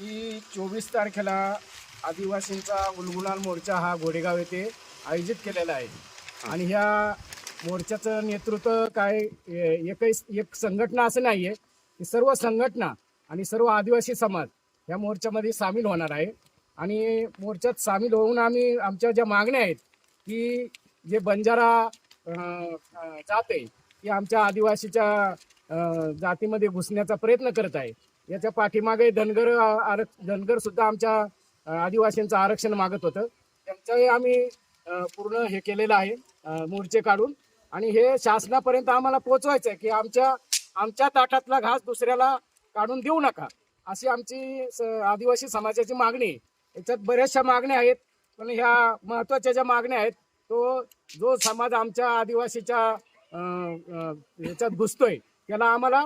की चोवीस तारखेला आदिवासींचा उलगुलाल मोर्चा हा घोडेगाव येथे आयोजित केलेला आहे. आणि ह्या मोर्चाचं नेतृत्व काय एकही एक संघटना असं नाही आहे की सर्व संघटना आणि सर्व आदिवासी समाज या मोर्चामध्ये सामील होणार आहे. आणि मोर्चात सामील होऊन आम्ही आमच्या ज्या मागण्या आहेत की जे बंजारा जात आहे ती आमच्या आदिवासीच्या जातीमध्ये घुसण्याचा प्रयत्न करत आहे. याच्या पाठीमागे धनगर आरक धनगर सुद्धा आमच्या आदिवासींचं आरक्षण मागत होतं. त्यांचंही आम्ही पूर्ण हे केलेलं आहे मोर्चे काढून. आणि हे शासनापर्यंत आम्हाला पोहोचवायचं आहे की आमच्या आमच्या ताटातला घास दुसऱ्याला काढून देऊ नका अशी आमची स- आदिवासी समाजाची मागणी आहे. याच्यात बऱ्याचशा मागण्या आहेत पण ह्या महत्त्वाच्या ज्या मागण्या आहेत तो जो समाज आमच्या आदिवासीच्या याच्यात घुसतोय त्याला आम्हाला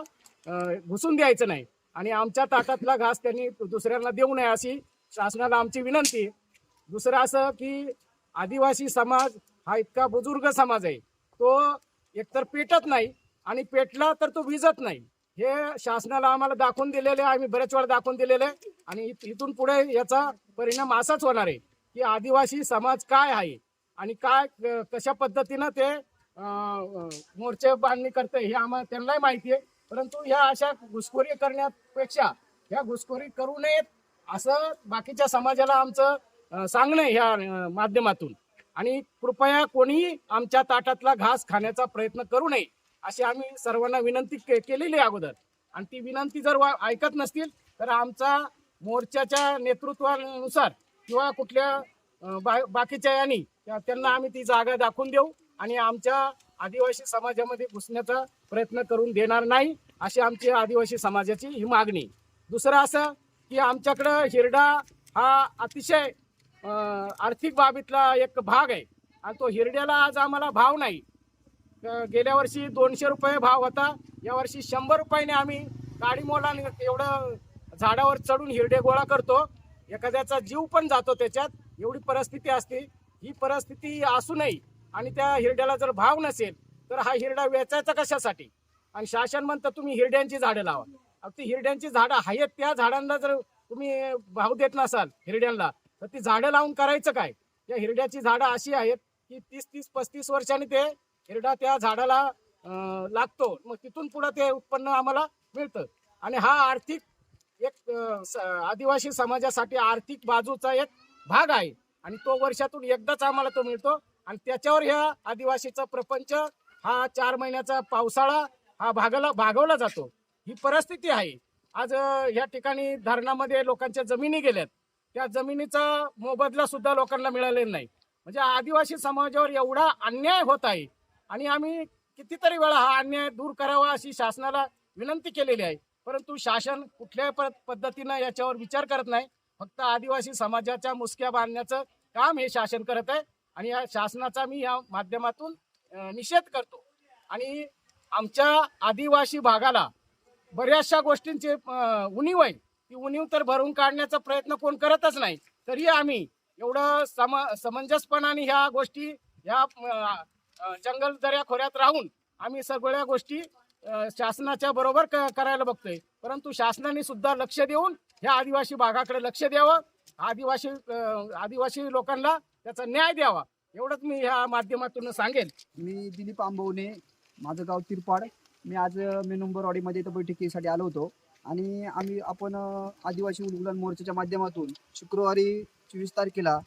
घुसून द्यायचं नाही. आणि आमच्या ताटातला घास त्यांनी दुसऱ्यांना देऊ नये अशी शासनाला आमची विनंती. दुसरं असं की आदिवासी समाज हा इतका बुजुर्ग समाज आहे. तो एकतर पेटत नाही आणि पेटला तर तो विजत नाही. हे शासनाला आम्हाला दाखवून दिलेले आहे. आम्ही बरेच वेळा दाखवून दिलेले आहे. आणि इथून पुढे याचा परिणाम असाच होणार आहे की आदिवासी समाज काय आहे आणि काय कशा पद्धतीनं ते मोर्चे बांधणी करते हे आम्हाला त्यांनाही माहिती आहे. परंतु ह्या अशा घुसखोरी करण्यापेक्षा ह्या घुसखोरी करू नयेत असं बाकीच्या समाजाला आमचं सांगणं ह्या माध्यमातून. आणि कृपया कोणीही आमच्या ताटातला घास खाण्याचा प्रयत्न करू नये अशी आम्ही सर्वांना विनंती के- केलेली आहे अगोदर. आणि ती विनंती जर वा- ऐकत नसतील तर आमचा मोर्चाच्या नेतृत्वानुसार किंवा कुठल्या बा- बाकीच्या यांनी त्यांना आम्ही ती जागा दाखवून देऊ आणि आमच्या आदिवासी समाजामध्ये घुसण्याचा प्रयत्न करून देणार नाही अशी आमची आदिवासी समाजाची ही मागणी. दुसरं असं की आमच्याकडं हिरडा हा अतिशय आर्थिक बाबीतला एक भाग आहे आणि तो हिरड्याला आज आम्हाला भाव नाही. गेल्या वर्षी दोनशे रुपये भाव होता. यावर्षी शंभर रुपयाने आम्ही गाडी मोलाने एवढं झाडावर चढून हिरडे गोळा करतो. एखाद्याचा जीव पण जातो त्याच्यात. एवढी परिस्थिती असते. ही परिस्थिती असू नये. आणि त्या हिरड्याला जर भाव नसेल तर हा हिरडा वेचायचा कशासाठी? आणि शासन म्हणतं तुम्ही हिरड्यांची झाडं लावा. ती हिरड्यांची झाडं आहेत त्या झाडांना जर तुम्ही भाव देत नसाल हिरड्यांना तर ती झाडं लावून करायचं काय? या हिरड्याची झाडं अशी आहेत की तीस तीस पस्तीस वर्षांनी ते हिरडा त्या झाडाला लागतो. मग तिथून पुढे ते उत्पन्न आम्हाला मिळतं. आणि हा आर्थिक एक आदिवासी समाजासाठी आर्थिक बाजूचा एक भाग आहे. आणि तो वर्षातून एकदाच आम्हाला तो मिळतो. आणि त्याच्यावर ह्या आदिवासीचा प्रपंच हा चार महिन्याचा पावसाळा हा भागला भागवला जातो. ही परिस्थिती आहे. आज ह्या या ठिकाणी धरणामध्ये लोकांच्या जमिनी गेल्यात. त्या जमिनीचा मोबदला सुद्धा लोकांना मिळालेला नाही. म्हणजे आदिवासी समाजावर एवढा अन्याय होत आहे. आणि आम्ही कितीतरी वेळा हा अन्याय दूर करावा अशी शासनाला विनंती केलेली आहे. परंतु शासन कुठल्याही प- पद्धतीनं याच्यावर विचार करत नाही. फक्त आदिवासी समाजाच्या मुसक्या बांधण्याचं काम हे शासन करत आहे. आणि या शासनाचा मी या माध्यमातून निषेध करतो. आणि आमच्या आदिवासी भागाला बऱ्याचशा गोष्टींची उणीव आहे. ती उणीव तर भरून काढण्याचा प्रयत्न कोण करतच नाही. तरी आम्ही एवढं सम समंजसपणाने ह्या गोष्टी ह्या जंगल दऱ्या खोऱ्यात राहून आम्ही सगळ्या गोष्टी शासनाच्या बरोबर क- करायला बघतोय. परंतु शासनाने सुद्धा लक्ष देऊन ह्या आदिवासी भागाकडे लक्ष द्यावं. आदिवासी आदिवासी लोकांना त्याचा न्याय द्यावा. एवढंच मी ह्या माध्यमातून सांगेन. मी दिलीप आंबवणे माझं गाव तिरपाड. मी आज मेनुंबरवाडीमध्ये इथं बैठकीसाठी आलो होतो. आणि आम्ही आपण आदिवासी उलगुलान मोर्चाच्या माध्यमातून शुक्रवारी चोवीस तारखेला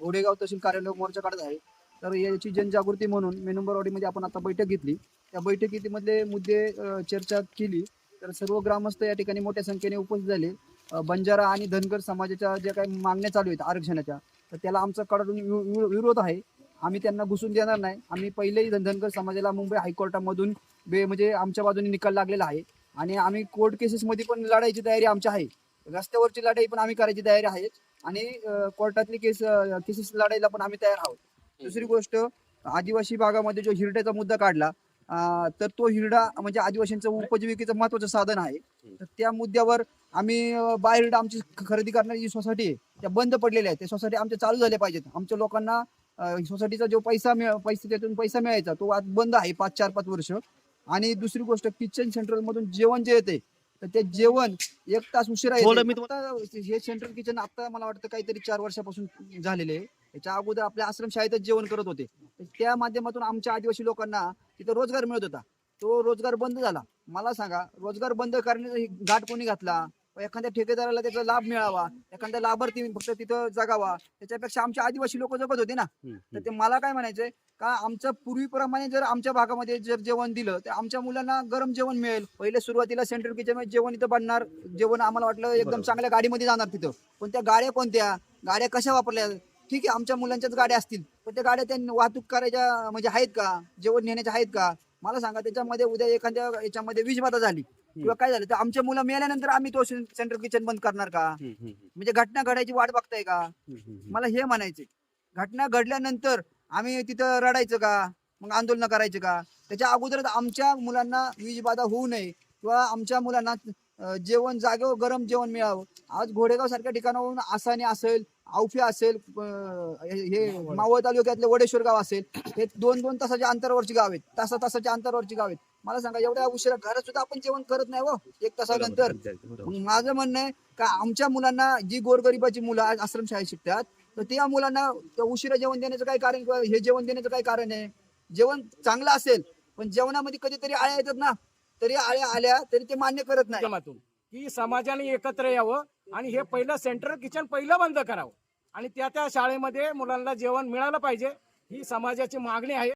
घोडेगाव तहसील कार्यालय मोर्चा काढत आहे. तर याची जनजागृती म्हणून मेनुंबरवाडीमध्ये आपण आता बैठक घेतली. त्या बैठकीमधले मुद्दे चर्चा केली. तर सर्व ग्रामस्थ या ठिकाणी मोठ्या संख्येने उपस्थित झाले. बंजारा आणि धनगर समाजाच्या ज्या काही मागण्या चालू आहेत आरक्षणाच्या तर त्याला आमचा कडून वि- वि- विरोध आहे. आम्ही त्यांना घुसून देणार नाही. आम्ही पहिलेही धनधनकर समाजाला मुंबई हायकोर्टामधून बे म्हणजे आमच्या बाजूने निकाल लागलेला आहे. आणि आम्ही कोर्ट केसेसमध्ये पण लढायची तयारी आमची आहे. रस्त्यावरची लढाई पण आम्ही करायची तयारी आहे. आणि कोर्टातली केस केसेस लढायला पण आम्ही तयार आहोत. दुसरी गोष्ट आदिवासी भागामध्ये जो हिरड्याचा मुद्दा काढला तर तो हिरडा म्हणजे आदिवासींचं उपजीविकेचं महत्वाचं साधन आहे. तर त्या मुद्द्यावर आम्ही बाहेर हिरडा आमची खरेदी करणारी जी सोसायटी आहे त्या बंद पडलेल्या आहेत. त्या सोसायटी आमच्या चालू झाल्या पाहिजेत. आमच्या लोकांना सोसायटीचा जो पैसा मिळ पैसे त्यातून पैसा मिळायचा तो आज बंद आहे पाच चार पाच वर्ष. आणि दुसरी गोष्ट किचन सेंट्रल मधून जेवण जे येते तर ते जेवण एक तास उशिरा हे सेंट्रल किचन आता मला वाटतं काहीतरी चार वर्षापासून झालेले आहे. याच्या अगोदर आपल्या आश्रमशाळेतच जेवण करत होते. त्या माध्यमातून आमच्या आदिवासी लोकांना तिथं रोजगार मिळत होता. तो रोजगार बंद झाला. मला सांगा रोजगार बंद करण्याचा घाट कोणी घातला? एखाद्या ठेकेदाराला त्याचा लाभ मिळावा एखाद्या लाभार्थी फक्त तिथं जगावा त्याच्यापेक्षा आमचे आदिवासी लोक जगत होते ना. तर ते मला काय म्हणायचंय का आमचं पूर्वीप्रमाणे जर आमच्या भागामध्ये जर जेवण दिलं तर आमच्या मुलांना गरम जेवण मिळेल. पहिले सुरुवातीला सेंट्रल किचनमध्ये जेवण इथं बनणार. जेवण आम्हाला वाटलं एकदम चांगल्या गाडीमध्ये जाणार तिथं. पण त्या गाड्या कोणत्या? गाड्या कशा वापरल्या? ठीक आहे आमच्या मुलांच्याच गाड्या असतील पण त्या गाड्या त्यांनी वाहतूक करायच्या म्हणजे आहेत का? जेवण नेण्याच्या आहेत का? मला सांगा त्याच्यामध्ये उद्या एखाद्या याच्यामध्ये वीजबाधा झाली किंवा काय झालं तर आमच्या मुलं मेल्यानंतर आम्ही तो सेंट्रल किचन बंद करणार का? म्हणजे घटना घडायची वाट बघताय का? मला हे म्हणायचे घटना घडल्यानंतर आम्ही तिथं रडायचं का? मग आंदोलन करायचं का? त्याच्या अगोदरच आमच्या मुलांना वीज बाधा होऊ नये किंवा आमच्या मुलांना जेवण जागेवर गरम जेवण मिळावं. आज घोडेगाव सारख्या ठिकाणावरून आसाने असेल औफे असेल हे मावळ. तालुक्यातले वडेश्वर गाव असेल हे दोन दोन तासाच्या अंतरावरची गाव आहेत. तासा तासाच्या अंतरावरची गाव आहेत. मला सांगा एवढ्या उशिरा घरात सुद्धा आपण जेवण करत नाही हो एक तासानंतर. माझं म्हणणं आहे का आमच्या मुलांना जी गोरगरिबाची मुलं आज आश्रमशाळेत शिकतात तर त्या मुलांना उशिरा जेवण देण्याचं काय कारण किंवा हे जेवण देण्याचं काय कारण आहे? जेवण चांगलं असेल पण जेवणामध्ये कधीतरी आळ्या येतात ना. तरी आळ्या आल्या तरी ते मान्य करत नाही. माध्यमातून. की समाजाने एकत्र यावं आणि हे पहिलं सेंट्रल किचन पहिलं बंद करावं. आणि त्या त्या शाळेमध्ये मुलांना जेवण मिळालं पाहिजे. ही समाजाची मागणी आहे.